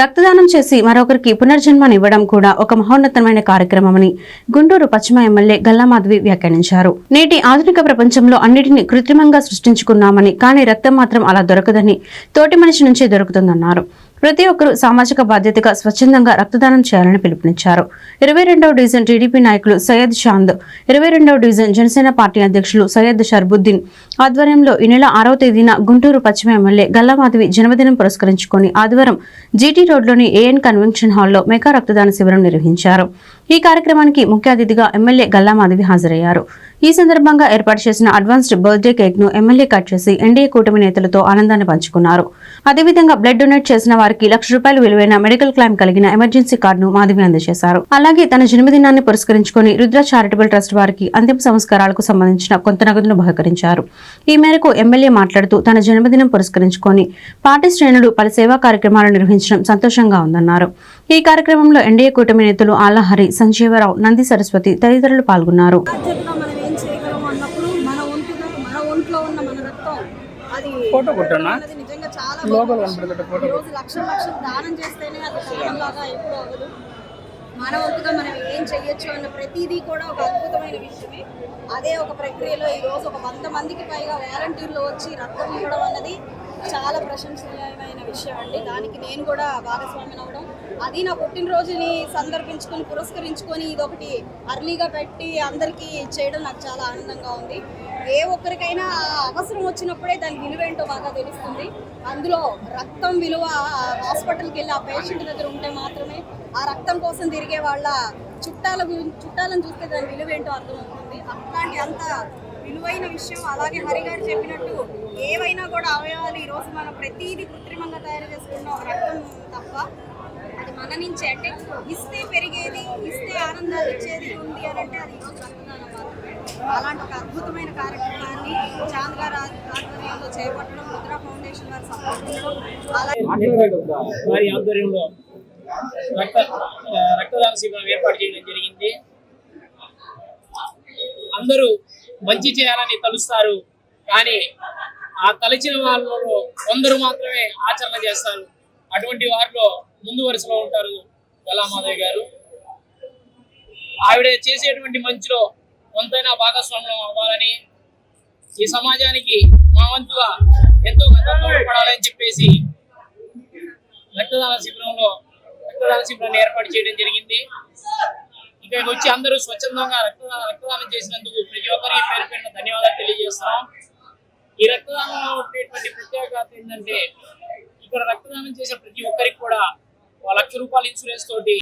రక్తదానం చేసి మరొకరికి పునర్జన్మనివ్వడం కూడా ఒక మహోన్నతమైన కార్యక్రమమని గుంటూరు పశ్చిమ ఎమ్మెల్యే గల్లామాధవి వ్యాఖ్యానించారు. నేటి ఆధునిక ప్రపంచంలో అన్నిటినీ కృత్రిమంగా సృష్టించుకున్నామని కానీ రక్తం మాత్రం అలా దొరకదని తోటి మనిషి నుంచే దొరుకుతుందన్నారు. ప్రతి ఒక్కరూ సామాజిక బాధ్యతగా స్వచ్ఛందంగా రక్తదానం చేయాలని పిలుపునిచ్చారు. ఇరవై రెండవ డివిజన్ టీడీపీ నాయకులు సయ్యద్ చాంద్ ఇరవై రెండవ డివిజన్ జనసేన పార్టీ అధ్యక్షులు సయ్యద్ షర్బుద్దీన్ ఆధ్వర్యంలో ఈ నెల ఆరవ తేదీన గుంటూరు పశ్చిమ ఎమ్మెల్యే గల్లామాధవి జన్మదినం పురస్కరించుకొని ఆదివారం జీటీ రోడ్లోని ఏఎన్ కన్వెన్షన్ హాల్లో మెగా రక్తదాన శిబిరం నిర్వహించారు. ఈ కార్యక్రమానికి ముఖ్య అతిథిగా ఎమ్మెల్యే గల్లా మాధవి హాజరయ్యారు. ఈ సందర్భంగా ఏర్పాటు చేసిన అడ్వాన్స్డ్ బర్త్డే కేక్ను ఎమ్మెల్యే కట్ చేసి ఎన్డీఏ కూటమి నేతలతో ఆనందాన్ని పంచుకున్నారు. అదేవిధంగా బ్లడ్ డొనేట్ చేసిన వారికి లక్ష రూపాయలు విలువైన మెడికల్ క్లైమ్ కలిగిన ఎమర్జెన్సీ కార్డును మాధవి అందజేశారు. అలాగే తన జన్మదినాన్ని పురస్కరించుకొని రుద్ర చారిటబుల్ ట్రస్ట్ వారికి అంతిమ సంస్కారాలకు సంబంధించిన కొంత నగదును బహుకరించారు. ఈ మేరకు ఎమ్మెల్యే మాట్లాడుతూ తన జన్మదినం పురస్కరించుకొని పార్టీ శ్రేణులు పలు సేవా కార్యక్రమాలు నిర్వహించడం సంతోషంగా ఉందన్నారు. ఈ కార్యక్రమంలో ఎన్డీఏ కూటమి నేతలు ఆలహరి సంజీవరావు నంది సరస్వతి తదితరులు పాల్గొన్నారు. బాధ్యతగా మనం ఏం చేయగలం అన్నప్పుడు మన ఒంటిగా మన ఒంట్లో ఉన్న మన రక్తం అది ఫోటో కొట్టన్నా అన్నది నిజంగా చాలా లోపల విషయం. ఫోటో లక్షల లక్షలు దానం చేస్తేనే అది దానం లాగా ఎప్పుడు అవ్వదు. మన వంతుగా మనం ఏం చెయ్యొచ్చు అన్న ప్రతిదీ కూడా ఒక అద్భుతమైన విషయమే. అదే ఒక ప్రక్రియలో ఈ రోజు ఒక వంద మందికి పైగా వాలంటీర్లు వచ్చి రక్తం ఇవ్వడం అన్నది చాలా ప్రశంసనీయమైన విషయం అండి. దానికి నేను కూడా భాగస్వామిని అవ్వడం అది నా పుట్టినరోజుని సందర్భించుకొని పురస్కరించుకొని ఇది ఒకటి అర్లీగా పెట్టి అందరికీ చేయడం నాకు చాలా ఆనందంగా ఉంది. ఏ ఒక్కరికైనా అవసరం వచ్చినప్పుడే దాని విలువ ఏంటో బాగా తెలుస్తుంది. అందులో రక్తం విలువ హాస్పిటల్కి వెళ్ళి ఆ పేషెంట్ దగ్గర ఉంటే మాత్రమే ఆ రక్తం కోసం తిరిగే వాళ్ళ చుట్టాల చుట్టాలను చూస్తే దాని విలువ ఏంటో అర్థమవుతుంది. అట్లాంటి అంత విలువైన విషయం. అలాగే హరి గారు చెప్పినట్టు ఏవైనా కూడా అవయవాలు ఈరోజు మనం ప్రతిదీ కృత్రిమంగా తయారు చేసుకున్న రక్తం తప్ప అది మన నుంచి. అంటే ఇస్తే పెరిగేది ఇస్తే ఆనందాలు ఇచ్చేది ఉంది అని అంటే అది ఈరోజు రక్తదానం అలాంటి ఒక అద్భుతమైన కార్యక్రమాన్ని చాంద్ గారు ఆధ్వర్యంలో చేపట్టడం రుద్ర ఫౌండేషన్ వారి సమర్పించడం అలాగే ఆధ్వర్యంలో రక్త రక్తదాన శిబిరం ఏర్పాటు చేయడం జరిగింది అందరూ మంచి చేయాలని తలుస్తారు. కానీ ఆ తలచిన వాళ్ళలో కొందరు మాత్రమే ఆచరణ చేస్తారు. అటువంటి వారిలో ముందు వరుసలో ఉంటారు గలామాధవ్ గారు. ఆవిడ చేసేటువంటి మంచిలో కొంతైనా భాగస్వామ్యం అవ్వాలని ఈ సమాజానికి మా వంతుగా ఎంతో కొంత తోడ్పడాలని చెప్పేసి రక్తదాన శిబిరంలో రక్తదాన శిబిరాన్ని ఏర్పాటు చేయడం జరిగింది. ఇక్కడికి వచ్చి అందరూ స్వచ్ఛందంగా రక్తదానం రక్తదానం చేసినందుకు ప్రతి ఒక్కరికి పేరు పేరున ధన్యవాదాలు తెలియజేస్తున్నాం ఈ రక్తదానంలో ఉండేటువంటి ప్రత్యేకత ఏంటంటే ఇక్కడ రక్తదానం చేసే ప్రతి ఒక్కరికి కూడా ఒక లక్ష రూపాయల ఇన్సూరెన్స్ తోటి